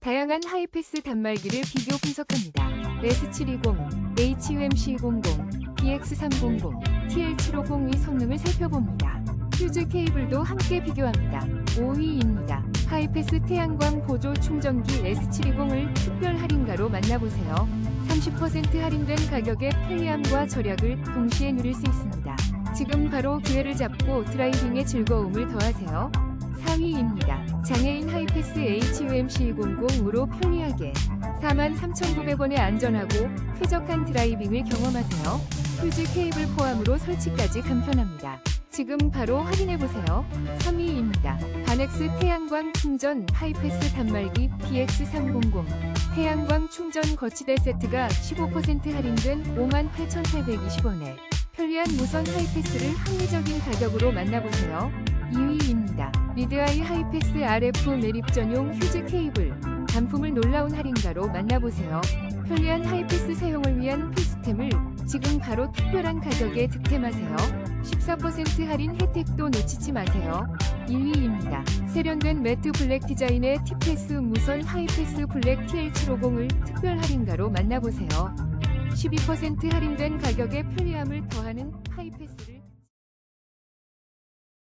다양한 하이패스 단말기를 비교 분석합니다. S720, HUMC00, BX300, TL750의 성능을 살펴봅니다. 휴즈 케이블도 함께 비교합니다. 5위입니다. 하이패스 태양광 보조 충전기 S720을 특별 할인가로 만나보세요. 30% 할인된 가격에 편리함과 절약을 동시에 누릴 수 있습니다. 지금 바로 기회를 잡고 드라이빙의 즐거움을 더하세요. 4위입니다. 장애인 하이패스 HUMC00으로 편리하게 43,900원에 안전하고 쾌적한 드라이빙을 경험하세요. 휴즈 케이블 포함으로 설치까지 간편합니다. 지금 바로 확인해보세요. 3위입니다. 바넥스 태양광 충전 하이패스 단말기 BX300 태양광 충전 거치대 세트가 15% 할인된 58,820원에 편리한 무선 하이패스를 합리적인 가격으로 만나보세요. 2위입니다. 리드아이 하이패스 RF 매립 전용 휴즈 케이블 단품을 놀라운 할인가로 만나보세요. 편리한 하이패스 사용을 위한 필수템을 지금 바로 특별한 가격에 득템하세요. 14% 할인 혜택도 놓치지 마세요. 1위입니다. 세련된 매트 블랙 디자인의 티패스 무선 하이패스 블랙 TL750을 특별 할인가로 만나보세요. 12% 할인된 가격에 편리함을 더하는 하이패스를